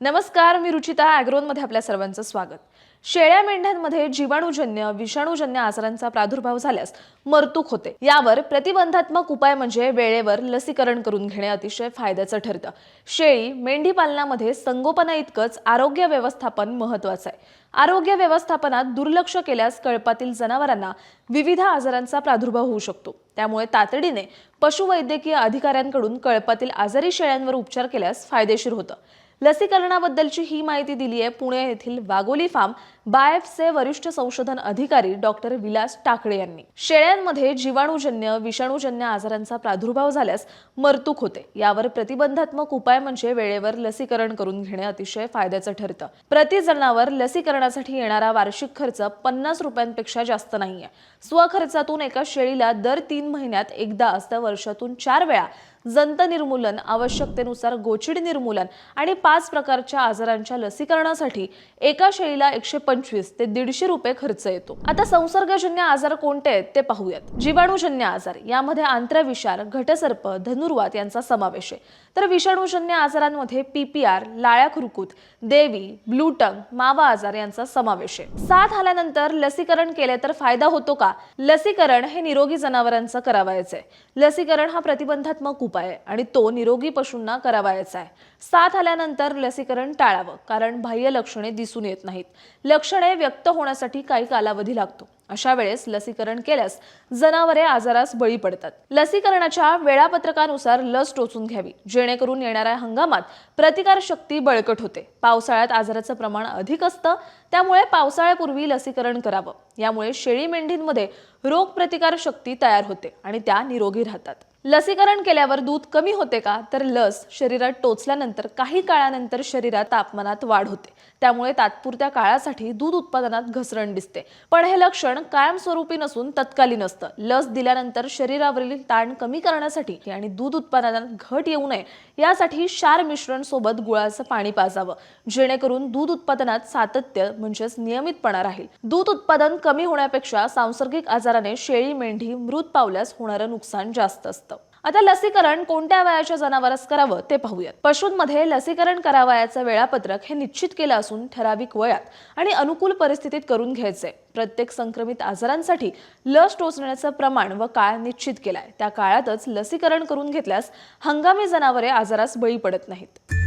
नमस्कार मी रुचिता ॲग्रोनमध्ये आपल्या सर्वांचं स्वागत. शेळ्या मेंढ्यांमध्ये जीवाणूजन्य विषाणूजन्य आजारांचा प्रादुर्भाव झाल्यास मरतूक होते. यावर प्रतिबंधात्मक उपाय म्हणजे वेळेवर लसीकरण करून घेणे अतिशय फायद्याचं ठरतं. शेळी मेंढी पालनामध्ये संगोपना इतकंच आरोग्य व्यवस्थापन महत्वाचं आहे. आरोग्य व्यवस्थापनात दुर्लक्ष केल्यास कळपातील जनावरांना विविध आजारांचा प्रादुर्भाव होऊ शकतो. त्यामुळे तातडीने पशुवैद्यकीय अधिकाऱ्यांकडून कळपातील आजारी शेळ्यांवर उपचार केल्यास फायदेशीर होतं. लसीकरणाबद्दलची ही माहिती दिली आहे पुणे येथील वागोली फार्म बायफचे वरिष्ठ संशोधन अधिकारी डॉक्टर विलास टाकळे यांनी. शेळ्यांमध्ये जीवाणूजन्य विषाणूजन्य आजारांचा प्रादुर्भाव झाल्यास मरतूक होते. यावर प्रतिबंधात्मक उपाय म्हणजे वेळेवर लसीकरण करून घेणे अतिशय फायद्याचं ठरतं. प्रति जनावर लसीकरणासाठी येणारा वार्षिक खर्च पन्नास रुपयांपेक्षा जास्त नाहीये. स्वखर्चातून एका शेळीला दर तीन महिन्यात एकदा असतं वर्षातून चार वेळा. जंत निर्मूलन आवश्यकतेनुसार गोचिड निर्मूलन आणि पाच प्रकारच्या आजारांच्या लसीकरणासाठी एका शेळीला एकशे पंचवीस ते दीडशे रुपये खर्च येतो. आता संसर्गजन्य आजार कोणते आहेत ते पाहूयात. जीवाणूजन्य आजार यामध्ये आंत्रविषार घटसर्प धनुर्वात यांचा समावेश आहे. तर विषाणूजन्य आजारांमध्ये पीपीआर लाळ्या खुरकूत देवी ब्लूटंग मावा आजार यांचा समावेश आहे. साथ आल्यानंतर लसीकरण केले तर फायदा होतो का? लसीकरण हे निरोगी जनावरांचं करावायचं आहे. लसीकरण हा प्रतिबंधात्मक उपाय आणि तो निरोगी पशूंना करावायचा आहे. साथ आल्यानंतर लसीकरण टाळावं कारण बाह्य लक्षणे दिसून येत नाहीत. लक्षणे व्यक्त होण्यासाठी काही कालावधी लागतो. अशा वेळेस लसीकरण केल्यास जनावरे आजारास बळी पडतात. लसीकरणाच्या वेळापत्रकानुसार लस टोचून घ्यावी. जेणेकरून येणाऱ्या हंगामात प्रतिकार शक्ती बळकट होते. पावसाळ्यात आजाराचं प्रमाण अधिक असतं त्यामुळे पावसाळ्यापूर्वी लसीकरण करावं. यामुळे शेळी मेंढींमध्ये रोग प्रतिकार शक्ती तयार होते आणि त्या निरोगी राहतात. लसीकरण केल्यावर दूध कमी होते का? तर लस शरीरात टोचल्यानंतर काही काळानंतर शरीरात तापमानात वाढ होते. त्यामुळे तात्पुरत्या काळासाठी दूध उत्पादनात घसरण दिसते. पण हे लक्षण कायमस्वरूपी नसून तत्कालीन असतं. लस दिल्यानंतर शरीरावरील ताण कमी करण्यासाठी आणि दूध उत्पादनात घट येऊ नये यासाठी क्षार मिश्रण सोबत गुळाचं पाणी पाजावं जेणेकरून दूध उत्पादनात सातत्य म्हणजेच नियमितपणा राहील. दूध उत्पादन कमी होण्यापेक्षा सांसर्गिक आजाराने शेळी मेंढी मृत पावल्यास होणारं नुकसान जास्त असतं. आता लसीकरण कोणत्या वयाच्या जनावरास करावं ते पाहूयात. पशूंमध्ये लसीकरण करावयाचं वेळापत्रक हे निश्चित केलं असून ठराविक वयात आणि अनुकूल परिस्थितीत करून घ्यायचंय. प्रत्येक संक्रमित आजारांसाठी लस टोचण्याचं प्रमाण व काळ निश्चित केलाय. त्या काळातच लसीकरण करून घेतल्यास हंगामी जनावरे आजारास बळी पडत नाहीत.